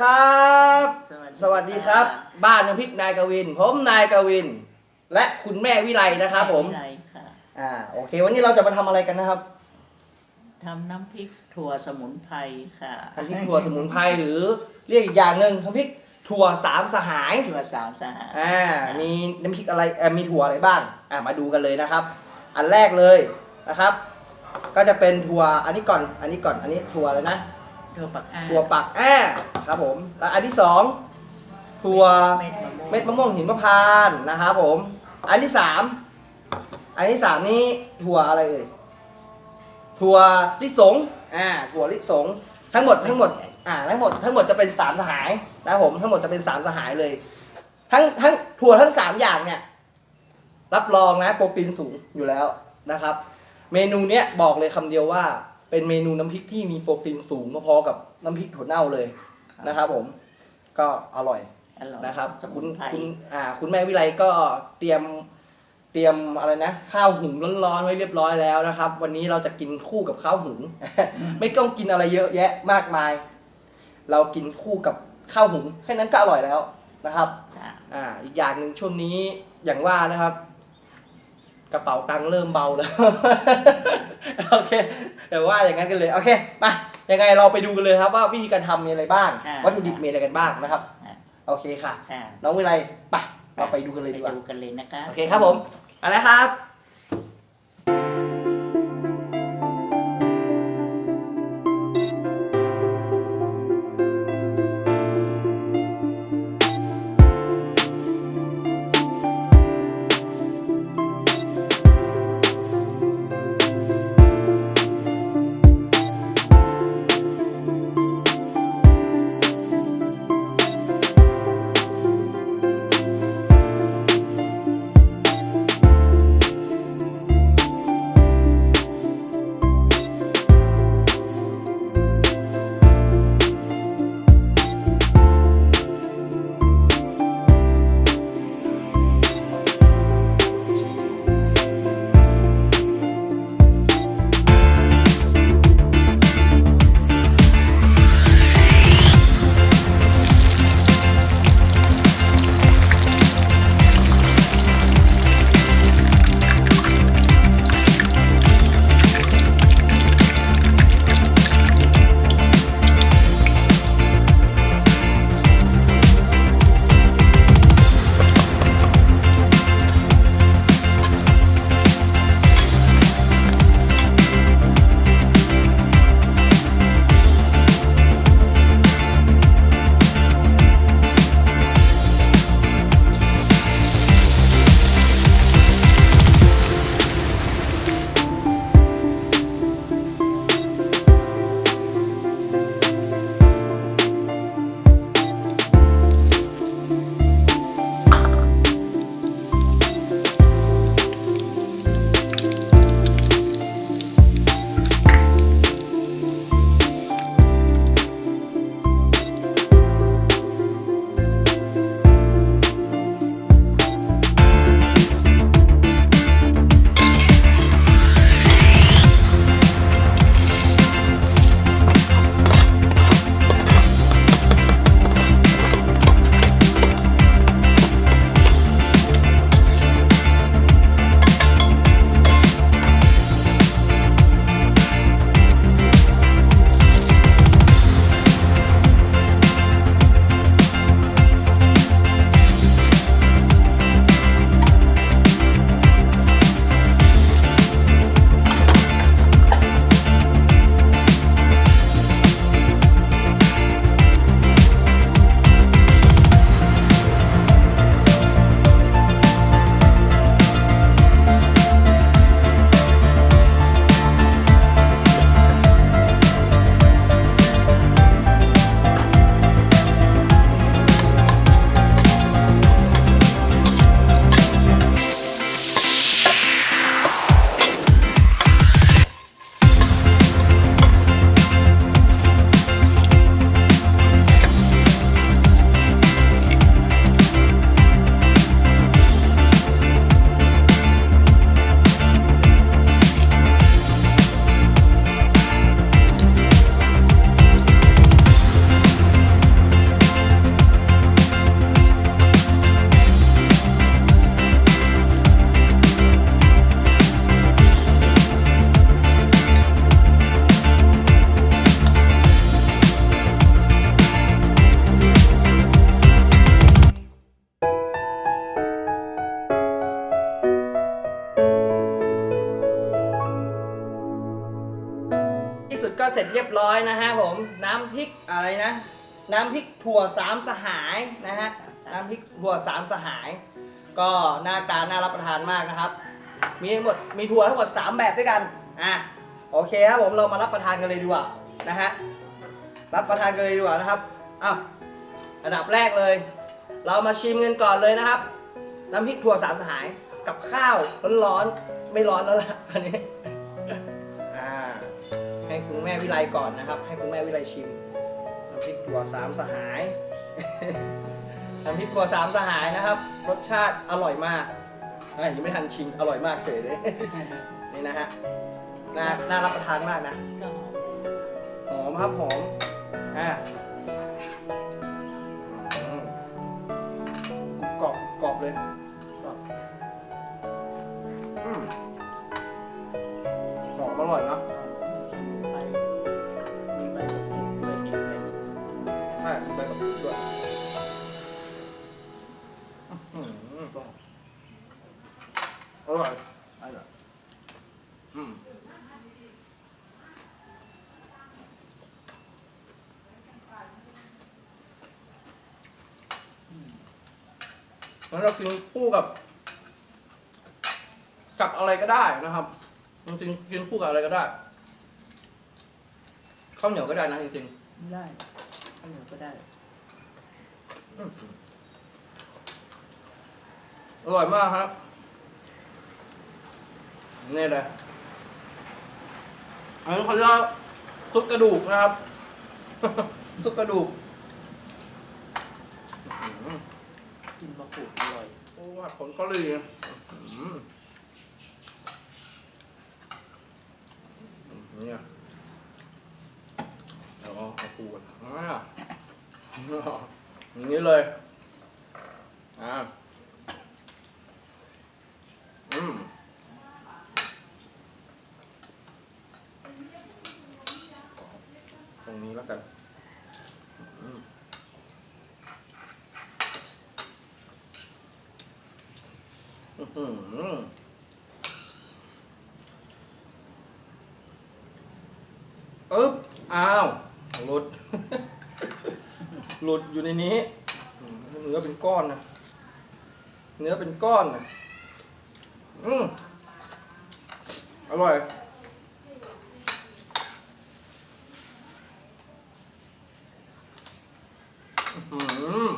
ครับ สวัสดีสวัสดีครับค่ะบ้านน้ำพริกนายกวิน ผมนายกวิน และคุณแม่วิไลนะครับผมวิไลค่ะอ่าโอเค วันนี้เราจะมาทำอะไรกันนะครับทำน้ำพริกถั่วสมุนไพรค่ะทำพริกถั่วสมุนไพรหรือเรียกอีกอย่างหนึ่งทำพริกถั่วสามสหายถั่วสามสหายอ่ามีน้ำพริกอะไรเอ่อมีถั่วอะไรบ้างอ่ามาดูกันเลยนะครับ อันแรกเลยนะครับ ก็จะเป็นถั่วอันนี้ก่อนอันนี้ก่อนอันนี้ถั่วเลยนะ ถั่วปักอ่าถั่วปักแอ้ครับผมแล้วอันที่สองถั่วเม็ดมะม่วงเม็ดมะม่วงหินมะพร้านต์นะครับผม อันที่สามอันที่สามนี้ถั่วอะไรเอ่ยถั่วลิสงอ่าถั่วลิสงทั้งหมดทั้งหมดอ่าทั้งหมดทั้งหมดจะเป็นสามสหายนะครับผมทั้งหมดจะเป็นสามสหายเลย ทั้งทั้งถั่วทั้งสามอย่างเนี่ย รับรองนะโปรตีนสูงอยู่แล้วนะครับ เมนูเนี้ยบอกเลยคำเดียวว่า เป็นเมนูน้ำพริกที่มีโปรตีนสูงพอๆกับน้ำพริกถั่วเน่าเลยนะครับผมก็อร่อยอร่อยนะครับสมุคุณนไพรคุณอ่าคุณแม่วิไลก็เตรียมเตรียมอะไรนะ ข้าวหุงร้อนๆไว้เรียบร้อยแล้วนะครับ วันนี้เราจะกินคู่กับข้าวหุง ไม่ต้องกินอะไรเยอะแยะมากมาย เรากินคู่กับข้าวหุงแค่นั้นก็อร่อยแล้วนะครับค่ะอ่าอีกอย่างหนึ่งช่วงนี้อย่างว่านะครับ กระเป๋าตังค์เริ่มเบาแล้ว โอเคเดี๋ยวว่าอย่างนั้นกันเลยโอเคไปยังไงเราไปดูกันเลยครับว่าวิธีการทำมีอะไรบ้างวัตถุดิบมีอะไรกันบ้างนะครับค่ะโอเคค่ะค่ะน้องวิไลไปเราไปดูกันเลยดีกว่าไปดูกันเลยนะคะ โอเคครับผมเอาละครับ จเรียบร้อยนะฮะผมน้ำพริกอะไรนะ น้ำพริกถั่วสามสหายนะฮะน้ำพริกถั่วสามสหาย ก็หน้าตาน่ารับประทานมากนะครับ มีทั้งหมดมีถั่วทั้งหมด 3 แบบด้วยกันอะโอเคครับผมเรามารับประทานกันเลยดีกว่านะฮะรับประทานกันเลยดีกว่านะครับอ้าวอันดับแรกเลย เรามาชิมกันก่อนเลยนะครับ น้ำพริกถั่วสามสหายกับข้าวร้อนๆไม่ร้อนแล้วล่ะอันนี้อ่าให้คุณ แม่วิไลก่อนนะครับ ให้คุณแม่วิไลชิมน้ำพริกถั่วสามสหายน้ำพริกถั่วสามสหายนะครับ รสชาติอร่อยมากอะยังไม่ทันชิมอร่อยมากเฉยเลยนี่นะฮะน่าน่ารับประทานมากนะก็หอมหอมครับหอมอะอืมกรอบกรอบเลย ด้วยอื้อหืออร่อยอร่อยอืมแล้วเรากินคู่กับ กับอะไรก็ได้นะครับจริงๆกินคู่กับอะไรก็ได้ข้าวเหนียวก็ได้นะจริงได้ข้าวเหนียวก็ได้ อืมอร่อยมากครับ นี่เลยอันนี้เขาเรียกว่าซุปกระดูกนะครับ ซุปกระดูกอื้อหือกินมะกรูดอร่อย โอ้ผัดผงกะหรี่อื้อหือเนี่ยเอาเอาเอาปูกันอ่า อย่างนี้เลยอ่าอืมตรงนี้แล้วกันอืมอื้อหืออึ๊บอ้าวหลุด หลุดอยู่ในนี้เนื้อเป็นก้อนนะเนื้อเป็นก้อนนะอืมอร่อยอืม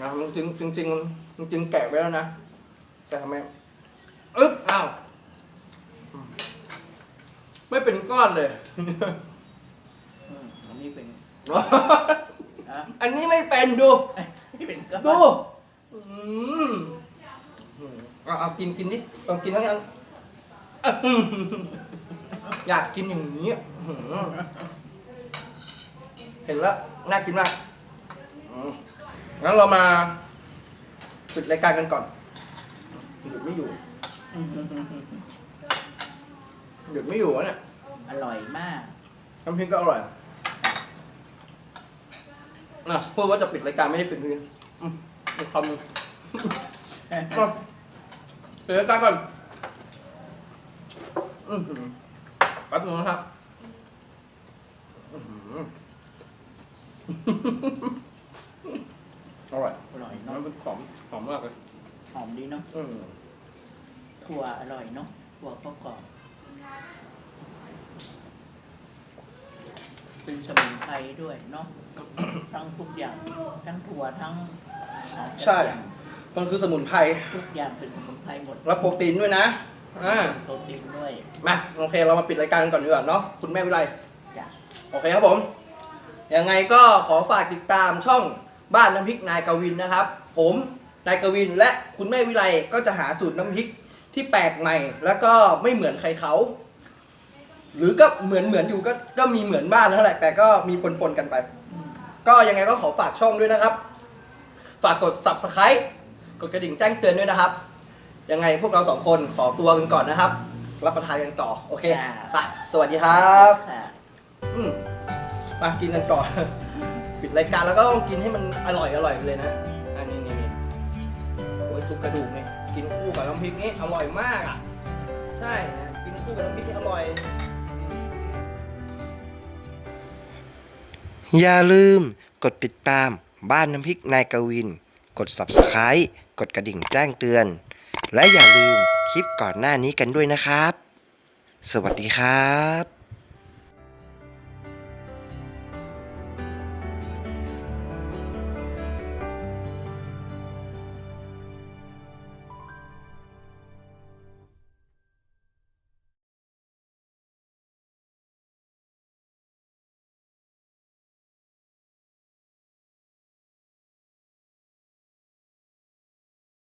นะมันจริงจริงจริงมันจริงแกะไว้แล้วนะ แต่ทำไม อึ๊บอ้าวอืมไม่เป็น ก้อนเลย อืมอันนี้เป็นอะอันนี้ไม่เป็นดู นี่เป็นก้อนดูอืมอืมเอาเอากินกินดิลองกินแล้วกันอื้อหืออยากกินอย่างนี้อื้อหือเห็นแล้วน่ากินมากอืมงั้นเรามาปิดรายการกันก่อนหยุดไม่อยู่หยุดไม่อยู่วะเนี่ย อร่อยมากน้ำพริกก็อร่อยนะพูดว่าจะปิดรายการไม่ได้ปิดเลยอืมมีความมึงก็เดี๋ยวตั้งก่อนอือหือแป๊บนึงนะครับอื้อหืออร่อยอร่อยน้ำเนาะเป็นหอมหอมมากเลยหอมดีเนาะอืมถั่วอร่อยเนาะถั่วก็กรอบ เป็นสมุนไพรด้วยเนาะ ทั้งทุกอย่าง ทั้งถั่วทั้งหอมกระใช่เทียมมันคือสมุนไพร ทุกอย่างเป็นสมุนไพรหมดและโปรตีนด้วยนะอ่าโปรตีนด้วย มาโอเค เรามาปิดรายการกันก่อนดีกว่าเนาะ คุณแม่วิไลจ้ะโอเคครับผม ยังไงก็ขอฝากติดตามช่องบ้านน้ำพริกนายกวินนะครับ ผมนายกวินและคุณแม่วิไลก็จะหาสูตรน้ำพริกที่แปลกใหม่ แล้วก็ไม่เหมือนใครเขา หรือก็เหมือนเหมือนอยู่ก็ก็มีเหมือนบ้านนั่นแหละแต่ก็มีปนๆกันไปอืมก็ยังไงก็ขอฝากช่องด้วยนะครับ ฝากกด subscribe กดกระดิ่งแจ้งเตือนด้วยนะครับ ยังไงพวกเราสองคนขอตัวกันก่อนนะครับ รับประทานกันต่อ โอเคไปสวัสดีครับค่ะอืมมากินกันต่อ ปิดรายการแล้วก็ต้องกินให้มันอร่อยอร่อยไปเลยนะ อันนี้นี่นี่โอ้ยซุปกระดูกเนี่ยกินคู่กับน้ำพริกนี่อร่อยมากอะ ใช่นะกินคู่กับน้ำพริกนี่อร่อย อย่าลืมกดติดตามบ้านน้ำพริกนายกวิน กด Subscribe กดกระดิ่งแจ้งเตือน และอย่าลืมคลิปก่อนหน้านี้กันด้วยนะครับ สวัสดีครับ